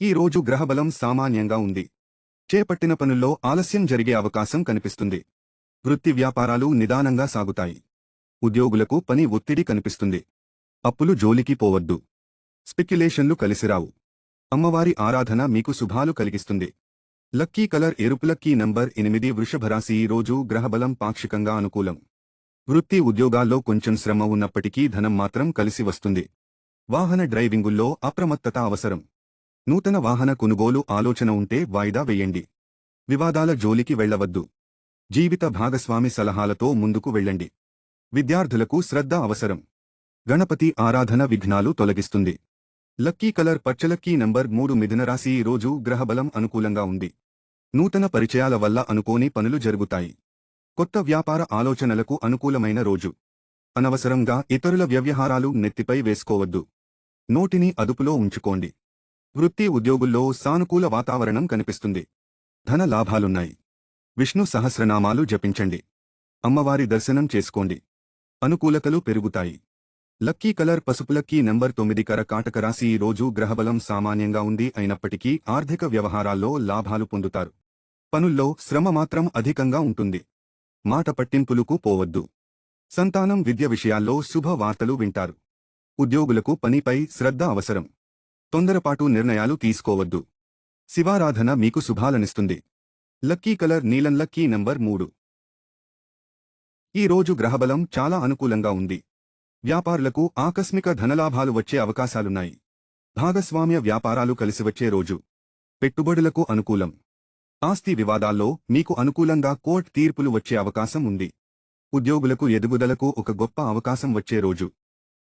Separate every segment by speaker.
Speaker 1: ఈ రోజు గ్రహబలం సామాన్యంగా ఉంది. చేపట్టిన పనుల్లో ఆలస్యం జరిగే అవకాశం కనిపిస్తుంది. వృత్తి వ్యాపారాలు నిదానంగా సాగుతాయి. ఉద్యోగులకు పని ఒత్తిడి కనిపిస్తుంది. అప్పులు జోలికి పోవద్దు. స్పెక్యులేషన్లు కలిసిరావు. అమ్మవారి ఆరాధన మీకు శుభాలు కలిగిస్తుంది. లక్కీ కలర్ ఎరుపు లక్కీ నంబర్ ఎనిమిది వృషభరాశి ఈ రోజు గ్రహబలం పాక్షికంగా అనుకూలం. వృత్తి ఉద్యోగాల్లో కొంచెం శ్రమ ఉన్నప్పటికీ ధనం మాత్రం కలిసి వస్తుంది. వాహన డ్రైవింగుల్లో అప్రమత్తత అవసరం. నూతన వాహన కొనుగోలు ఆలోచన ఉంటే వాయిదా వేయండి. వివాదాల జోలికి వెళ్ళవద్దు జీవిత భాగస్వామి సలహాలతో ముందుకు వెళ్ళండి. విద్యార్థులకు శ్రద్ధ అవసరం. గణపతి ఆరాధన విఘ్నాలు తొలగిస్తుంది. లక్కీ కలర్ పచ్చలక్కీ నంబర్ మూడు మిథునరాశి ఈ రోజు గ్రహబలం అనుకూలంగా ఉంది. నూతన పరిచయాల వల్ల అనుకోని పనులు జరుగుతాయి. కొత్త వ్యాపార ఆలోచనలకు అనుకూలమైన రోజు. అనవసరంగా ఇతరుల వ్యవహారాలు నెత్తిపై వేసుకోవద్దు. నోటిని అదుపులో ఉంచుకోండి. వృత్తి ఉద్యోగుల్లో సానుకూల వాతావరణం కనిపిస్తుంది. ధన లాభాలున్నాయి. విష్ణు సహస్రనామాలు జపించండి. అమ్మవారి దర్శనం చేసుకోండి. అనుకూలతలు పెరుగుతాయి. లక్కీ కలర్ పసుపు లక్కీ నెంబర్ తొమ్మిది కర కాటక రాశి ఈ రోజు గ్రహబలం సామాన్యంగా ఉంది అయినప్పటికీ ఆర్థిక వ్యవహారాల్లో లాభాలు పొందుతారు. పనుల్లో శ్రమ మాత్రం అధికంగా ఉంటుంది. మాట పట్టింపులకు పోవద్దు. సంతానం విద్య విషయాల్లో శుభ వార్తలు వింటారు. ఉద్యోగులకు పనిపై శ్రద్ధ అవసరం. తొందరపాటు నిర్ణయాలు తీసుకోవద్దు. శివారాధన మీకు శుభాలనిస్తుంది. లక్కీ కలర్ నీలం లక్కీ నంబర్ మూడు. ఈ రోజు గ్రహబలం చాలా అనుకూలంగా ఉంది. వ్యాపారులకు ఆకస్మిక ధనలాభాలు వచ్చే అవకాశాలున్నాయి. భాగస్వామ్య వ్యాపారాలు కలిసివచ్చే రోజు. పెట్టుబడులకు అనుకూలం. ఆస్తి వివాదాల్లో మీకు అనుకూలంగా కోర్టు తీర్పులు వచ్చే అవకాశం ఉంది. ఉద్యోగులకు ఎదుగుదలకు ఒక గొప్ప అవకాశం వచ్చే రోజు.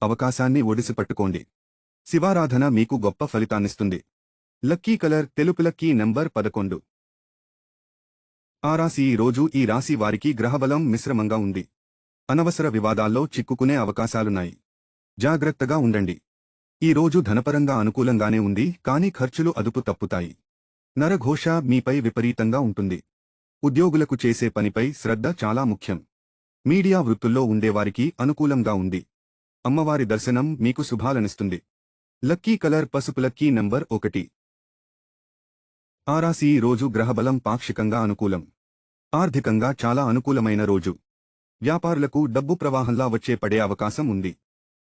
Speaker 1: అవకాశాన్ని ఒడిసిపట్టుకోండి. శివారాధన మీకు గొప్ప ఫలితాన్నిస్తుంది. లక్కీ కలర్ తెలుపు లక్కీ నంబర్ పదకొండు. ఆ రాశి ఈ రోజు ఈ రాశి వారికి గ్రహబలం మిశ్రమంగా ఉంది. అనవసర వివాదాల్లో చిక్కుకునే అవకాశాలున్నాయి. జాగ్రత్తగా ఉండండి. ఈ రోజు ధనపరంగా అనుకూలంగానే ఉంది కానీ ఖర్చులు అదుపు తప్పుతాయి. నరఘోష మీపై విపరీతంగా ఉంటుంది. ఉద్యోగులకు చేసే పనిపై శ్రద్ధ చాలా ముఖ్యం. మీడియా వృత్తుల్లో ఉండేవారికి అనుకూలంగా ఉంది. అమ్మవారి దర్శనం మీకు శుభాలనిస్తుంది. లక్కీ కలర్ పసుపు లక్కీ నంబర్ ఒకటి. ఆరాశి ఈ రోజు గ్రహబలం పాక్షికంగా అనుకూలం. ఆర్థికంగా చాలా అనుకూలమైన రోజు. వ్యాపారులకు డబ్బు ప్రవాహంలా వచ్చే పడే అవకాశం ఉంది.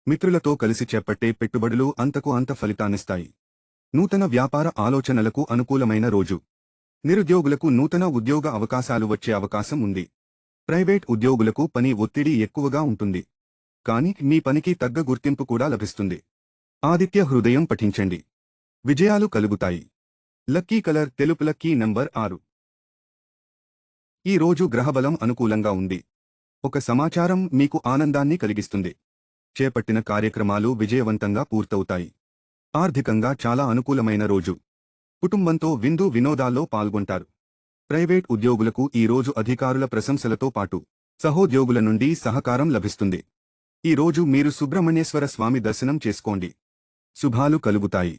Speaker 1: మిత్రులతో కలిసి చేపట్టే పెట్టుబడులు అంతకు అంత ఫలితాన్నిస్తాయి. నూతన వ్యాపార ఆలోచనలకు అనుకూలమైన రోజు. నిరుద్యోగులకు నూతన ఉద్యోగ అవకాశాలు వచ్చే అవకాశం ఉంది. ప్రైవేట్ ఉద్యోగులకు పని ఒత్తిడి ఎక్కువగా ఉంటుంది. కాని మీ పనికి తగ్గ గుర్తింపు కూడా లభిస్తుంది. ఆదిత్య హృదయం పఠించండి. విజయాలు కలుగుతాయి. లక్కీ కలర్ తెలుపు లక్కీ నంబర్ ఆరు. ఈ రోజు గ్రహబలం అనుకూలంగా ఉంది. ఒక సమాచారం మీకు ఆనందాన్ని కలిగిస్తుంది. చేపట్టిన కార్యక్రమాలు విజయవంతంగా పూర్తవుతాయి. ఆర్థికంగా చాలా అనుకూలమైన రోజు. కుటుంబంతో విందు వినోదాల్లో పాల్గొంటారు. ప్రైవేట్ ఉద్యోగులకు ఈ రోజు అధికారుల ప్రశంసలతో పాటు సహోద్యోగుల నుండి సహకారం లభిస్తుంది. ఈ రోజు మీరు సుబ్రహ్మణ్యేశ్వర స్వామి దర్శనం చేసుకోండి. శుభాలు కలుగుతాయి.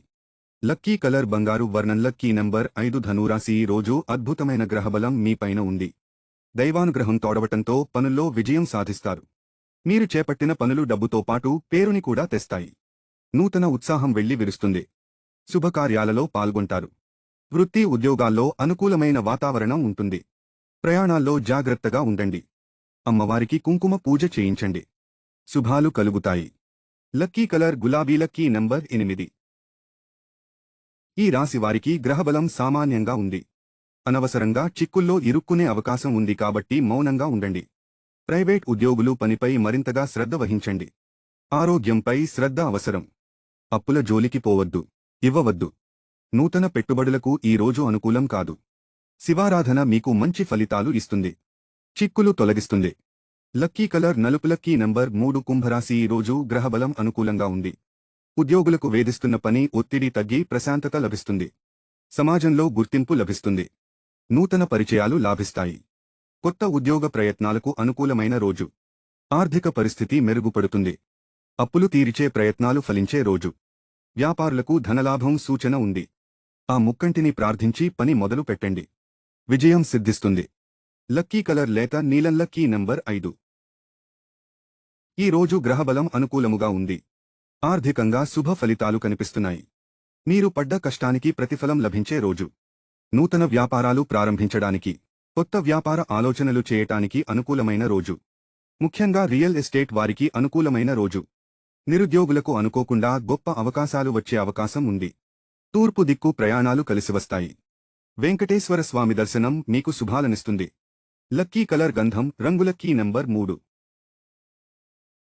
Speaker 1: లక్కీ కలర్ బంగారు వర్ణం లక్కీ నంబర్ ఐదు ధనురాశి ఈ రోజు అద్భుతమైన గ్రహబలం మీపైన ఉంది. దైవానుగ్రహం తోడవటంతో పనుల్లో విజయం సాధిస్తారు. మీరు చేపట్టిన పనులు డబ్బుతో పాటు పేరుని కూడా తెస్తాయి. నూతన ఉత్సాహం వెళ్ళి విరుస్తుంది. శుభకార్యాలలో పాల్గొంటారు. వృత్తి ఉద్యోగాల్లో అనుకూలమైన వాతావరణం ఉంటుంది. ప్రయాణాల్లో జాగ్రత్తగా ఉండండి. అమ్మవారికి కుంకుమ పూజ చేయించండి. శుభాలు కలుగుతాయి. లక్కీ కలర్ గులాబీ లక్కీ నంబర్ ఎనిమిది. ఈ రాశి వారికి గ్రహబలం సామాన్యంగా ఉంది. అనవసరంగా చిక్కుల్లో ఇరుక్కునే అవకాశం ఉంది కాబట్టి మౌనంగా ఉండండి. ప్రైవేట్ ఉద్యోగులు పనిపై మరింతగా శ్రద్ధ వహించండి. ఆరోగ్యంపై శ్రద్ధ అవసరం. అప్పుల జోలికి పోవద్దు. ఇవ్వవద్దు. నూతన పెట్టుబడులకు ఈ రోజు అనుకూలం కాదు. శివారాధన మీకు మంచి ఫలితాలు ఇస్తుంది. చిక్కులు తొలగిస్తుంది. లక్కీ కలర్ నలుపు లక్కీ నంబర్ మూడు కుంభరాశి ఈ రోజు గ్రహబలం అనుకూలంగా ఉంది. ఉద్యోగులకు వేధిస్తున్న పని ఒత్తిడి తగ్గి ప్రశాంతత లభిస్తుంది. సమాజంలో గుర్తింపు లభిస్తుంది. నూతన పరిచయాలు లాభిస్తాయి. కొత్త ఉద్యోగ ప్రయత్నాలకు అనుకూలమైన రోజు. ఆర్థిక పరిస్థితి మెరుగుపడుతుంది. అప్పులు తీర్చే ప్రయత్నాలు ఫలించే రోజు. వ్యాపారులకు ధనలాభం సూచన ఉంది. ఆ ముక్కంటిని ప్రార్థించి పని మొదలు పెట్టండి విజయం సిద్ధిస్తుంది. లక్కీ కలర్ లేత నీలం లక్కీ నంబర్ ఐదు. ఈ రోజు గ్రహబలం అనుకూలముగా ఉంది. ఆర్థికంగా శుభ ఫలితాలు కనిపిస్తున్నాయి. మీరు పడ్డ కష్టానికి ప్రతిఫలం లభించే రోజు. నూతన వ్యాపారాలు ప్రారంభించడానికి కొత్త వ్యాపార ఆలోచనలు చేయటానికి అనుకూలమైన రోజు. ముఖ్యంగా రియల్ ఎస్టేట్ వారికి అనుకూలమైన రోజు. నిరుద్యోగులకు అనుకోకుండా గొప్ప అవకాశాలు వచ్చే అవకాశం ఉంది. తూర్పు దిక్కు ప్రయాణాలు కలిసివస్తాయి. వెంకటేశ్వర స్వామి దర్శనం మీకు శుభాలనిస్తుంది. లక్కీ కలర్ గంధం రంగులక్కీ నంబర్ మూడు.